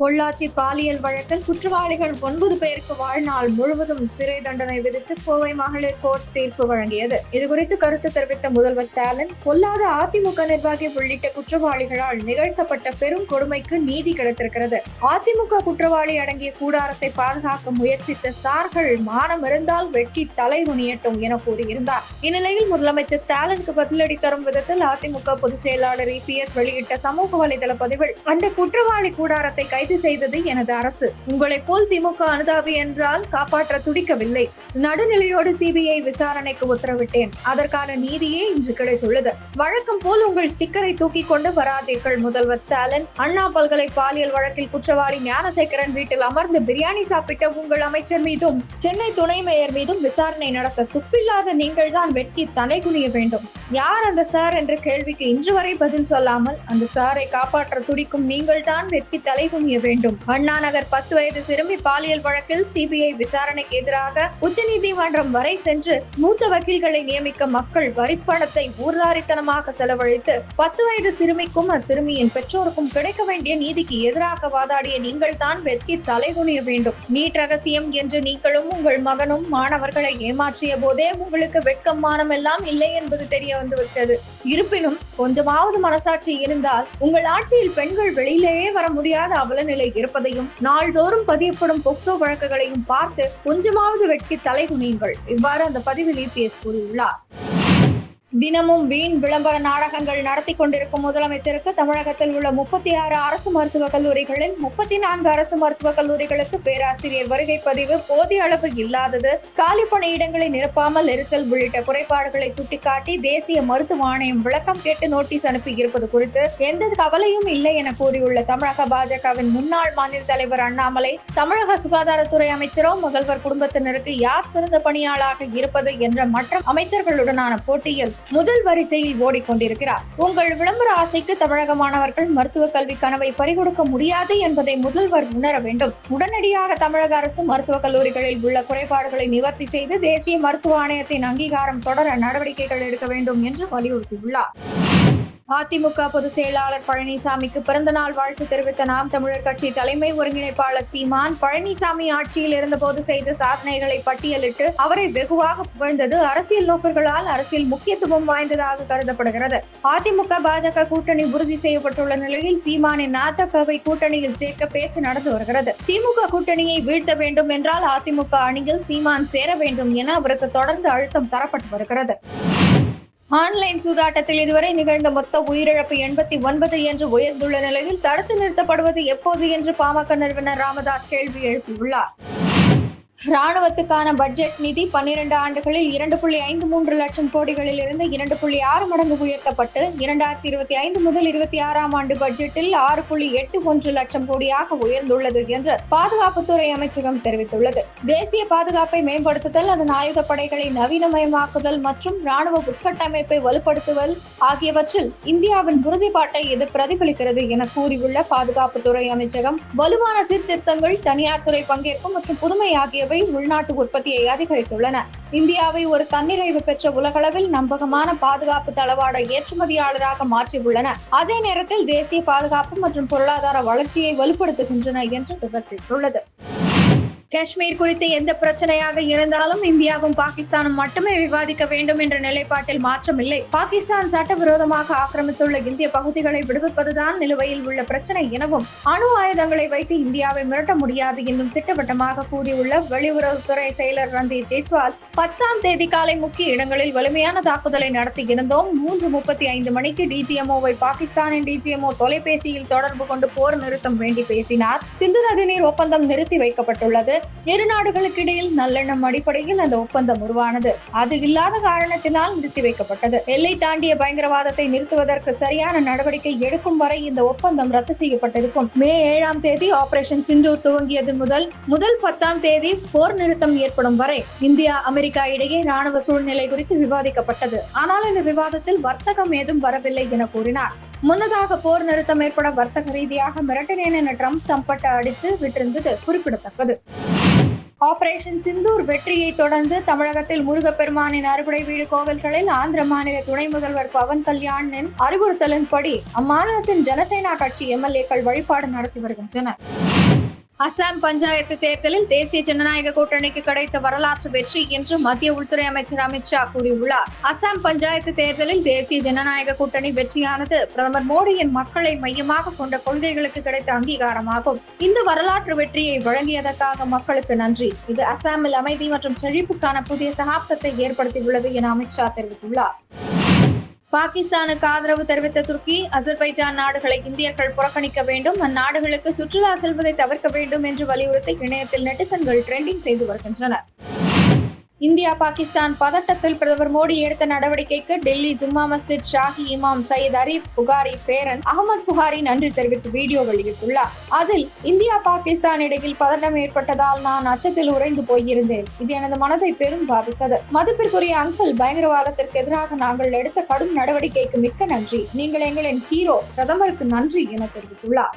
பொள்ளாச்சி பாலியல் வழக்கில் குற்றவாளிகள் ஒன்பது பேருக்கு வாழ்நாள் முழுவதும் சிறை தண்டனை விதித்து கோவை மகளிர் கோர்ட் தீர்ப்பு வழங்கியது. இதுகுறித்து கருத்து தெரிவித்த முதல்வர் ஸ்டாலின் பொல்லாத அதிமுக நிர்வாகி உள்ளிட்ட குற்றவாளிகளால் நிகழ்த்தப்பட்ட பெரும் கொடுமைக்கு நீதி கிடைத்திருக்கிறது. அதிமுக குற்றவாளி அடங்கிய கூடாரத்தை பாதுகாக்க முயற்சித்த சார்கள் மானம் இருந்தால் வெட்கி தலை முனியட்டும் என கூறியிருந்தார். இந்நிலையில் முதலமைச்சர் ஸ்டாலினுக்கு பதிலடி தரும் விதத்தில் அதிமுக பொதுச் செயலாளர் இபிஎஸ் வெளியிட்ட சமூக வலைதள பதிவில் அந்த குற்றவாளி கூடாரத்தை கை கைது செய்தது எனது அரசு. உங்களை போல் திமுக அனுதாபி என்றால் காப்பாற்ற துடிக்கவில்லை. நடுநிலையோடு சிபிஐ விசாரணைக்கு உத்தரவிட்டேன். அதற்கான நீதியே இன்று கிடைத்துள்ளது. வழக்கம் போல் உங்கள் ஸ்டிக்கரை தூக்கி கொண்டு வராதீர்கள் முதல்வர் ஸ்டாலின். அண்ணா பல்கலை பாலியல் வழக்கில் குற்றவாளி ஞானசேகரன் வீட்டில் அமர்ந்து பிரியாணி சாப்பிட்ட உங்கள் அமைச்சர் மீதும் சென்னை துணை மேயர் மீதும் விசாரணை நடத்த துப்பில்லாத நீங்கள் தான் வெட்டி தலை குனிய வேண்டும். யார் அந்த சார் என்ற கேள்விக்கு இன்று வரை பதில் சொல்லாமல் அந்த சாரை காப்பாற்ற துடிக்கும் நீங்கள் தான் வெட்டி தலை குனிய வேண்டும். அண்ணா நகர் பத்து வயது சிறுமி பாலியல் வழக்கில் சிபிஐ விசாரணைக்கு எதிராக உச்சநீதிமன்றம் வரை சென்று மூத்த வக்கீல்களை நியமிக்க மக்கள் வரிப்பணத்தை ஊர்தாரித்தனமாக செலவழித்து பத்து வயது சிறுமிக்கும் அச்சிறுமியின் பெற்றோருக்கும் கிடைக்க வேண்டிய நீதிக்கு எதிராக வாதாடிய நீங்கள் தான் வெட்கி தலைகுனிய வேண்டும். நீட் ரகசியம் என்று நீங்களும் உங்கள் மகனும் மாணவர்களை ஏமாற்றிய போதே உங்களுக்கு வெட்கம் மானம் எல்லாம் இல்லை என்பது தெரிய வந்துவிட்டது. இருப்பினும் கொஞ்சமாவது மனசாட்சி இருந்தால் உங்கள் ஆட்சியில் பெண்கள் வெளியிலேயே வர முடியாத நிலை இருப்பதையும் நாள்தோறும் பதியப்படும் போக்சோ வழக்குகளையும் பார்த்து கொஞ்சமாவது வெட்கி தலைகுனியுங்கள் இவ்வாறு அந்த பதிவில் இபிஎஸ் கூறியுள்ளார். தினமும் வீண் விளம்பர நாடகங்கள் நடத்தி கொண்டிருக்கும் முதலமைச்சருக்கு தமிழகத்தில் உள்ள முப்பத்தி ஆறு அரசு மருத்துவக் கல்லூரிகளில் முப்பத்தி நான்கு அரசு மருத்துவக் கல்லூரிகளுக்கு பேராசிரியர் வருகை பதிவு போதிய அளவு இல்லாதது. காலி பணியிடங்களை நிரப்பாமல் இருத்தல் உள்ளிட்ட குறைபாடுகளை சுட்டிக்காட்டி தேசிய மருத்துவ ஆணையம் விளக்கம் கேட்டு நோட்டீஸ் அனுப்பி இருப்பது குறித்து எந்த கவலையும் இல்லை என கூறியுள்ள தமிழக பாஜகவின் முன்னாள் மாநில தலைவர் அண்ணாமலை தமிழக சுகாதாரத்துறை அமைச்சரோ முதல்வர் குடும்பத்தினருக்கு யார் சிறந்த பணியாளாக இருப்பது என்ற மற்ற அமைச்சர்களுடனான போட்டியில் முதல் வரிசையில் ஓடிக்கொண்டிருக்கிறார். உங்கள் விளம்பர ஆசைக்கு தமிழக மாணவர்கள் மருத்துவ கல்வி கனவை பறிகொடுக்க முடியாது என்பதை முதல்வர் உணர வேண்டும். உடனடியாக தமிழக அரசு மருத்துவக் கல்லூரிகளில் உள்ள குறைபாடுகளை நிவர்த்தி செய்து தேசிய மருத்துவ ஆணையத்தின் அங்கீகாரம் தொடர நடவடிக்கைகள் எடுக்க வேண்டும் என்று வலியுறுத்தியுள்ளார். அதிமுக பொதுச் செயலாளர் பழனிசாமிக்கு பிறந்தநாள் வாழ்த்து தெரிவித்த நாம் தமிழர் கட்சி தலைமை ஒருங்கிணைப்பாளர் சீமான் பழனிசாமி ஆட்சியில் இருந்தபோது செய்த சாதனைகளை பட்டியலிட்டு அவரை வெகுவாக புகழ்ந்தது அரசியல் நோக்கங்களால் அரசியல் முக்கியத்துவம் வாய்ந்ததாக கருதப்படுகிறது. அதிமுக பாஜக கூட்டணி உறுதி செய்யப்பட்டுள்ள நிலையில் சீமானின் நாத்தகவை கூட்டணியில் சேர்க்க பேச்சு நடந்து வருகிறது. திமுக கூட்டணியை வீழ்த்த வேண்டும் என்றால் அதிமுக அணியில் சீமான் சேர வேண்டும் என அவருக்கு தொடர்ந்து அழுத்தம் தரப்பட்டு வருகிறது. ஆன்லைன் சூதாட்டத்தில் இதுவரை நிகழ்ந்த மொத்த உயிரிழப்பு எண்பத்தி ஒன்பது என்று உயர்ந்துள்ள நிலையில் தடுத்து நிறுத்தப்படுவது எப்போது என்று பாமக நிறுவனர் ராமதாஸ் கேள்வி எழுப்பியுள்ளார். ராணுவத்துக்கான பட்ஜெட் நிதி பன்னிரண்டு ஆண்டுகளில் இரண்டு புள்ளி ஐந்து மூன்று லட்சம் கோடிகளில் இருந்து இரண்டு புள்ளி ஆறு மடங்கு உயர்த்தப்பட்டு இரண்டாயிரத்தி இருபத்தி ஐந்து முதல் இருபத்தி ஆறாம் ஆண்டு பட்ஜெட்டில் ஆறு புள்ளி எட்டு ஒன்று லட்சம் கோடியாக உயர்ந்துள்ளது என்று பாதுகாப்புத்துறை அமைச்சகம் தெரிவித்துள்ளது. தேசிய பாதுகாப்பை மேம்படுத்துதல் அதன் ஆயுத படைகளை நவீனமயமாக்குதல் மற்றும் ராணுவ உட்கட்டமைப்பை வலுப்படுத்துதல் ஆகியவற்றில் இந்தியாவின் உறுதிப்பாட்டை இது பிரதிபலிக்கிறது என கூறியுள்ள பாதுகாப்புத்துறை அமைச்சகம். வலுவான சீர்திருத்தங்கள் தனியார் துறை பங்கேற்பு மற்றும் புதுமை ஆகிய ஆகியவை உள்நாட்டு உற்பத்தியை அதிகரித்துள்ளன. இந்தியாவை ஒரு தன்னிறைவு பெற்ற உலகளவில் நம்பகமான பாதுகாப்பு தளவாட ஏற்றுமதியாளராக மாற்றியுள்ளன. அதே நேரத்தில் தேசிய பாதுகாப்பு மற்றும் பொருளாதார வளர்ச்சியை வலுப்படுத்துகின்றன என்று விவரித்துள்ளது. காஷ்மீர் குறித்து எந்த பிரச்சனையாக இருந்தாலும் இந்தியாவும் பாகிஸ்தானும் மட்டுமே விவாதிக்க வேண்டும் என்ற நிலைப்பாட்டில் மாற்றம் இல்லை பாகிஸ்தான் சட்டவிரோதமாக ஆக்கிரமித்துள்ள இந்திய பகுதிகளை விடுவிப்பதுதான் நிலுவையில் உள்ள பிரச்சனை எனவும் அணு ஆயுதங்களை வைத்து இந்தியாவை மிரட்ட முடியாது என்றும் திட்டவட்டமாக கூறியுள்ள வெளியுறவுத்துறை செயலர் ரந்தீர் ஜெய்ஸ்வால் பத்தாம் தேதி காலை முக்கிய இடங்களில் வலிமையான தாக்குதலை நடத்தி இருந்தோம். மூன்று முப்பத்தி ஐந்து மணிக்கு டிஜிஎம்ஓவை பாகிஸ்தானின் டிஜிஎம்ஓ தொலைபேசியில் தொடர்பு கொண்டு போர் நிறுத்தம் வேண்டி பேசினார். சிந்து நதிநீர் ஒப்பந்தம் நிறுத்தி வைக்கப்பட்டுள்ளது. இரு நாடுகளுக்கு இடையில் நல்லெண்ணம் அடிப்படையில் அந்த ஒப்பந்தம் உருவானது. அது இல்லாத காரணத்தினால் நிறுத்தி வைக்கப்பட்டது. எல்லை தாண்டிய பயங்கரவாதத்தை நிறுத்துவதற்கு சரியான நடவடிக்கை எடுக்கும் வரை இந்த ஒப்பந்தம் ரத்து செய்யப்பட்டிருக்கும். மே ஏழாம் தேதி ஆபரேஷன் சிந்து துவங்கியது முதல் முதல் பத்தாம் தேதி போர் நிறுத்தம் ஏற்படும் வரை இந்தியா அமெரிக்கா இடையே ராணுவ சூழ்நிலை குறித்து விவாதிக்கப்பட்டது. ஆனால் இந்த விவாதத்தில் வர்த்தகம் ஏதும் வரவில்லை என கூறினார். முன்னதாக போர் நிறுத்தம் ஏற்பட வர்த்தக ரீதியாக மிரட்டினேன் என ட்ரம்ப் தம்பட்ட அடித்து விட்டிருந்தது குறிப்பிடத்தக்கது. ஆபரேஷன் சிந்தூர் வெற்றியை தொடர்ந்து தமிழகத்தில் முருகப்பெருமானின் அறுபடை வீடு கோவில்களில் ஆந்திர மாநில துணை முதல்வர் பவன் கல்யாணின் அறிவுறுத்தலின்படி அம்மாநிலத்தின் ஜனசேனா கட்சி எம்எல்ஏக்கள் வழிபாடு நடத்தி வருகின்றனர். அசாம் பஞ்சாயத்து தேர்தலில் தேசிய ஜனநாயக கூட்டணிக்கு கிடைத்த வரலாற்று வெற்றி என்று மத்திய உள்துறை அமைச்சர் அமித்ஷா கூறியுள்ளார். அசாம் பஞ்சாயத்து தேர்தலில் தேசிய ஜனநாயக கூட்டணி வெற்றியானது பிரதமர் மோடியின் மக்களை மையமாக கொண்ட கொள்கைகளுக்கு கிடைத்த அங்கீகாரமாகும். இந்த வரலாற்று வெற்றியை வழங்கியதற்காக மக்களுக்கு நன்றி. இது அசாமில் அமைதி மற்றும் செழிப்புக்கான புதிய சகாப்தத்தை ஏற்படுத்தியுள்ளது என அமித்ஷா தெரிவித்துள்ளார். பாகிஸ்தானுக்கு ஆதரவு தெரிவித்த துருக்கி அசர்பைஜான் நாடுகளை இந்தியர்கள் புறக்கணிக்க வேண்டும். அந்நாடுகளுக்கு சுற்றுலா செல்வதை தவிர்க்க வேண்டும் என்று வலியுறுத்தி இணையத்தில் நெட்டிசன்கள் ட்ரெண்டிங் செய்து வருகின்றனர். இந்தியா பாகிஸ்தான் பதட்டத்தில் பிரதமர் மோடி எடுத்த நடவடிக்கைக்கு டெல்லி ஜும்மா மஸ்ஜித் ஷாஹி இமாம் சையத் அரீப் புகாரி பேரன் அகமது புகாரி நன்றி தெரிவித்து வீடியோ வெளியிட்டுள்ளார். அதில் இந்தியா பாகிஸ்தான் இடையில் பதட்டம் ஏற்பட்டதால் நான் அச்சத்தில் உறைந்து போயிருந்தேன். இது எனது மனதை பெரும் பாதித்தது. மதிப்பிற்குரிய அங்கிள் பயங்கரவாதத்திற்கு எதிராக நாங்கள் எடுத்த கடும் நடவடிக்கைக்கு மிக்க நன்றி. நீங்கள் எங்களின் ஹீரோ பிரதமருக்கு நன்றி என தெரிவித்துள்ளார்.